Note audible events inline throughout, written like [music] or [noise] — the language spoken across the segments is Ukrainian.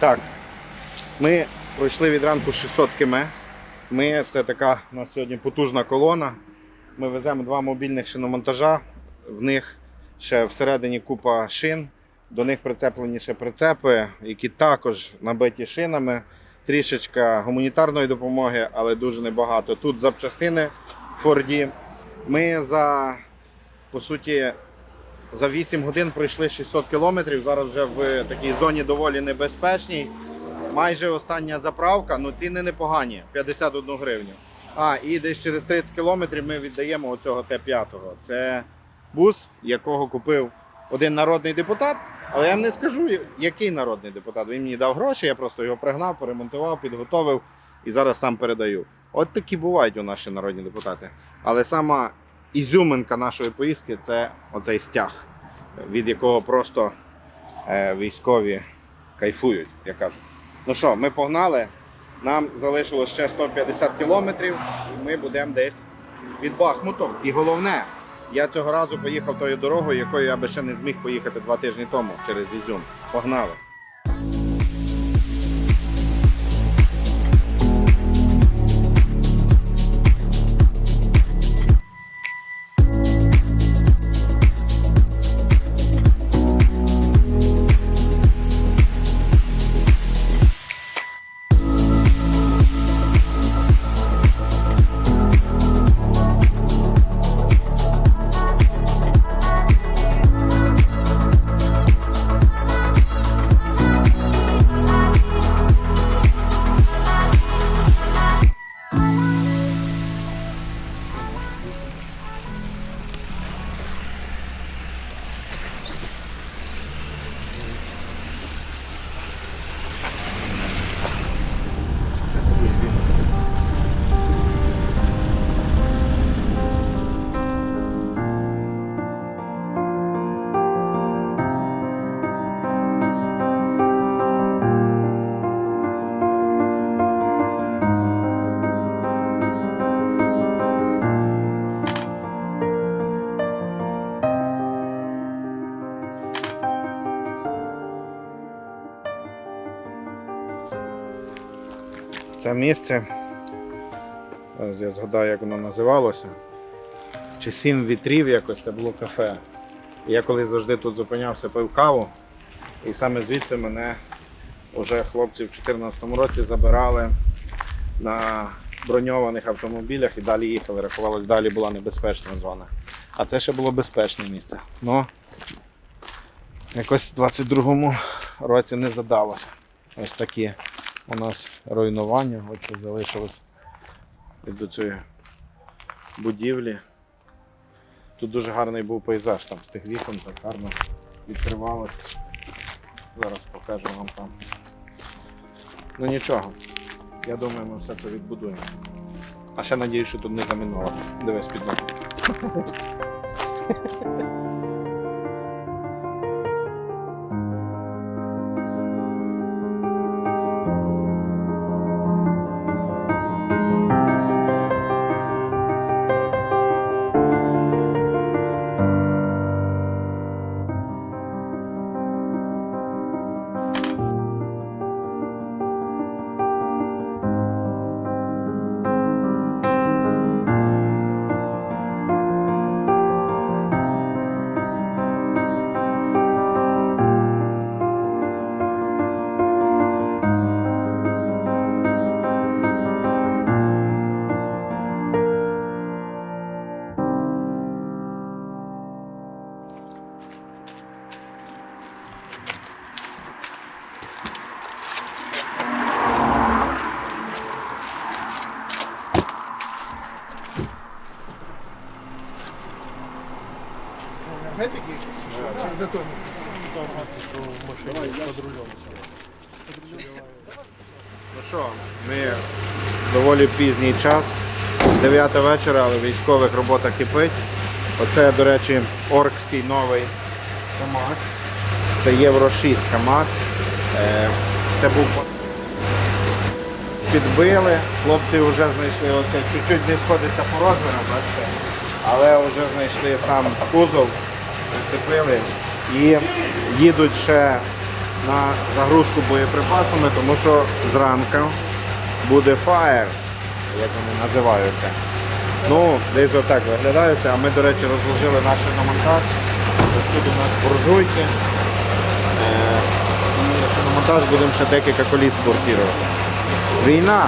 Так, ми пройшли від ранку 600 км. Ми, це така у нас сьогодні потужна колона. Ми веземо два мобільних шиномонтажа. В них ще всередині купа шин. До них прицеплені ще прицепи, які також набиті шинами. Трішечка гуманітарної допомоги, але дуже небагато. Тут запчастини в Форді. Ми за, по суті, за 8 годин пройшли 600 кілометрів. Зараз вже в такій зоні доволі небезпечній. Майже остання заправка, ну ціни непогані 51 гривню. А, і десь через 30 кілометрів ми віддаємо оцього Т5. Це бус, якого купив один народний депутат. Але я не скажу, який народний депутат. Він мені дав гроші, я просто його пригнав, поремонтував, підготовив і зараз сам передаю. От такі бувають у наші народні депутати. Але сама ізюминка нашої поїздки це оцей стяг, від якого просто е, військові кайфують, як кажуть. Ну що, ми погнали. Нам залишилось ще 150 кілометрів, і ми будемо десь від Бахмуту. І головне, я цього разу поїхав тою дорогою, якою я би ще не зміг поїхати два тижні тому через Ізюм. Погнали. Це місце. Зараз я згадаю, як воно називалося. Чи сім вітрів якось це було кафе. І Я колись завжди тут зупинявся, пив каву. І саме звідси мене вже хлопці в 2014 році забирали на броньованих автомобілях і далі їхали. Рахувалось, далі була небезпечна зона. А це ще було безпечне місце. Ну, якось в 22-му році не задалося. Ось такі у нас руйнування, от що залишилось від цієї будівлі. Тут дуже гарний був пейзаж, там з тих вікон так гарно відкривалось. Зараз покажу вам там. Ну нічого, я думаю, ми все це відбудуємо. А ще надіюсь, що тут не заміновано. Дивись під ноги. [laughs] якісь? Чи затоні? Ну що, ми доволі пізній час. 9 вечора, але військових робота кипить. Оце, до речі, оркський новий КАМАЗ. Це Євро 6 КАМАЗ. Е, Це був підбили. Хлопці вже знайшли оце чуть-чуть не сходиться по розмірам. Але вже знайшли сам кузов, прицепили і їдуть ще на загрузку боєприпасами, тому що зранку буде фаєр, як вони називаються. Ну, десь отак виглядається, а ми, до речі, розложили наш шиномонтаж. Ось тут у нас буржуйки. Е, і шиномонтаж будемо ще декілька коліс бортувати. Війна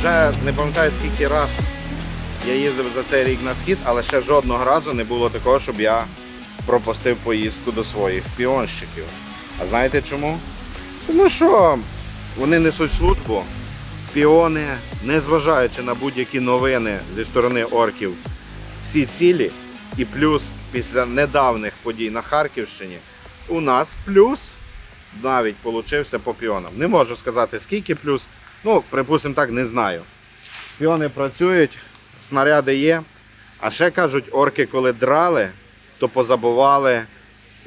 Вже не пам'ятаю скільки раз я їздив за цей рік на схід, але ще жодного разу не було такого, щоб я пропустив поїздку до своїх піонщиків. А знаєте чому? Тому що вони несуть службу. Піони, незважаючи на будь-які новини зі сторони орків, всі цілі. І плюс після недавніх подій на Харківщині у нас плюс навіть получився по піонам. Не можу сказати скільки плюс. Ну, припустимо так, не знаю. Піони працюють, снаряди є. А ще кажуть, орки, коли драли, то позабували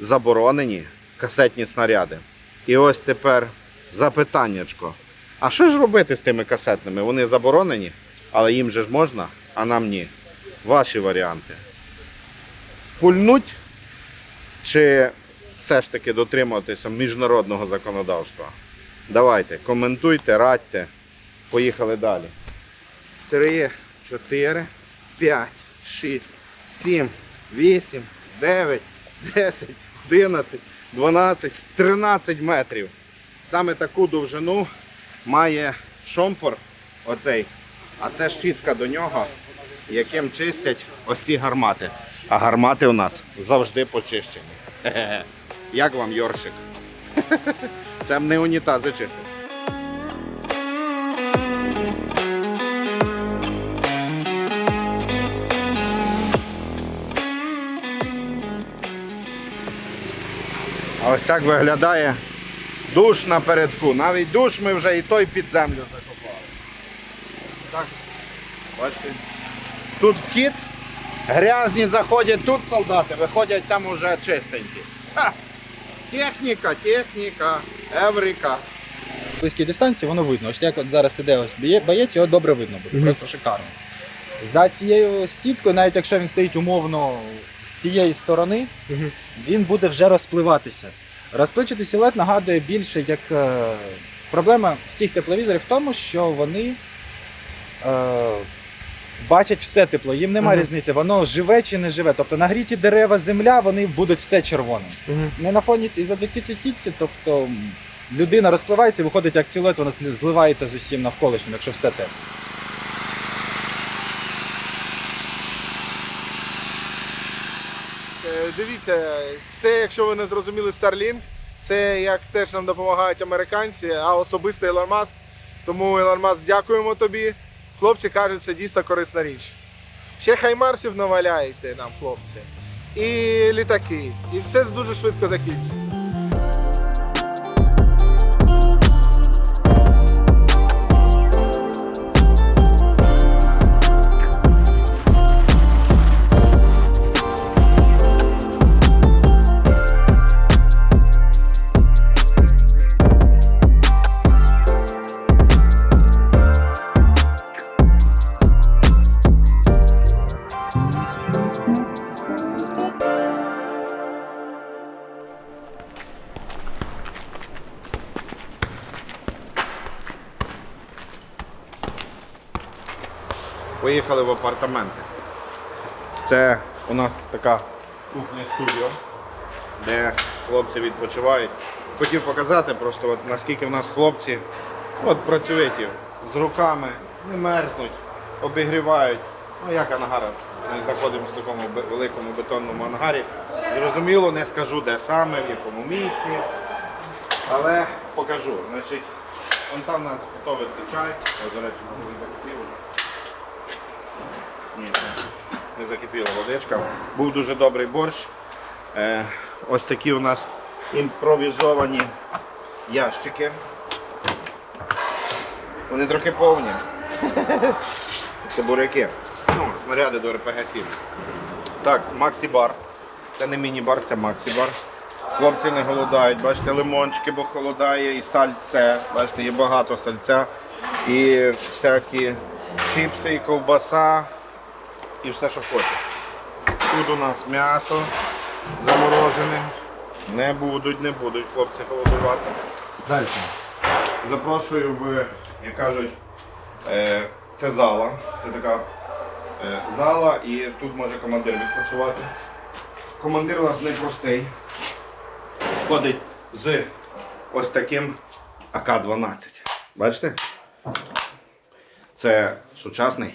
заборонені касетні снаряди. І ось тепер запитаннячко. А що ж робити з тими касетними? Вони заборонені, але їм же ж можна, а нам ні. Ваші варіанти. Пульнуть чи все ж таки дотримуватися міжнародного законодавства? Давайте, коментуйте, радьте. Поїхали далі. 3, 4, 5, 6, 7, 8, 9, 10, 11, 12, 13 метрів. Саме таку довжину має шомпор оцей, а це щітка до нього, яким чистять ось ці гармати. А гармати у нас завжди почищені. Як вам Йоршик? Це не унітази чистить. А ось так виглядає душ напередку. Навіть душ ми вже і той під землю закопали. Так, бачите. Тут вхід, грязні заходять тут солдати, виходять там уже чистенькі. Ха! Техніка, техніка, еврика. близькій дистанції воно видно. Ось як от зараз іде ось боєць, його добре видно буде, просто шикарно. За цією сіткою, навіть якщо він стоїть умовно з цієї сторони, він буде вже розпливатися. Розпливчатий силует нагадує більше як е, проблема всіх тепловізорів в тому, що вони е, бачать все тепло, їм немає різниці, воно живе чи не живе. Тобто нагріті дерева, земля, вони будуть все червоним. Не на фоні ці завдяки цій сітці, тобто м, людина розпливається, і виходить як силует, вона зли- зливається з усім навколишнім, якщо все те. Е, Дивіться, це, якщо ви не зрозуміли Starlink, це як теж нам допомагають американці, а особисто Елон Маск. Тому Елон Маск, дякуємо тобі. Хлопці кажуть, це дійсно корисна річ. Ще хаймарсів наваляєте нам, хлопці. І літаки. І все дуже швидко закінчиться. Поїхали в апартаменти. Це у нас така кухня студіо, де хлопці відпочивають. Хотів показати просто, от, наскільки в нас хлопці от, працюють з руками, не мерзнуть, обігрівають. Ну як ангара. Ми знаходимося в такому великому бетонному ангарі. Зрозуміло, не скажу де саме, в якому місці. Але покажу. Значить, вон там у нас готовиться чай. До речі, закипів уже. Ні, не- закипіла водичка. Був дуже добрий борщ. Е, ось такі у нас імпровізовані ящики. Вони трохи повні. Це буряки. Ну, снаряди до РПГ-7. Так, Максі-бар. Це не міні-бар, це Максі-бар. Хлопці не голодають, бачите, лимончики, бо холодає, і сальце. Бачите, є багато сальця. І всякі чіпси, і ковбаса, і все, що хочеш. Тут у нас м'ясо заморожене. Не будуть, не будуть хлопці голодувати. Далі. Запрошую в, як кажуть, е, це зала. Це така е, зала і тут може командир відпочивати. Командир у нас непростий. Ходить з ось таким АК-12. Бачите? Це сучасний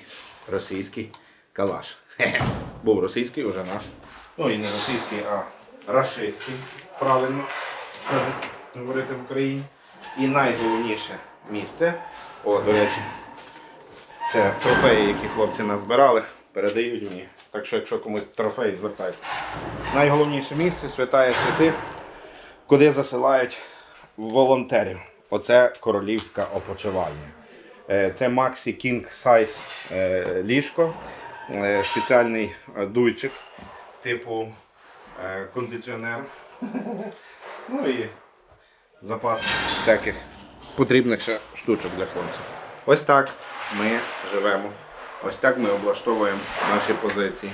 російський калаш. [laughs] Був російський, вже наш. Ну і не російський, а рашистський, правильно [laughs] говорити в Україні. І найголовніше місце, о, до речі, це трофеї, які хлопці назбирали, передають мені. Так що, якщо комусь трофеї, звертайте. Найголовніше місце святая святих, куди засилають волонтерів. Оце королівська опочивальня. Е, Це Maxi King Size ліжко, спеціальний е, дуйчик, типу е, кондиціонер. [laughs] Ну і запас всяких потрібних ще штучок для хлопців. Ось так ми живемо. Ось так ми облаштовуємо наші позиції.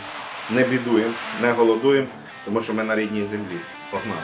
Не бідуємо, не голодуємо, тому що ми на рідній землі. Погнали.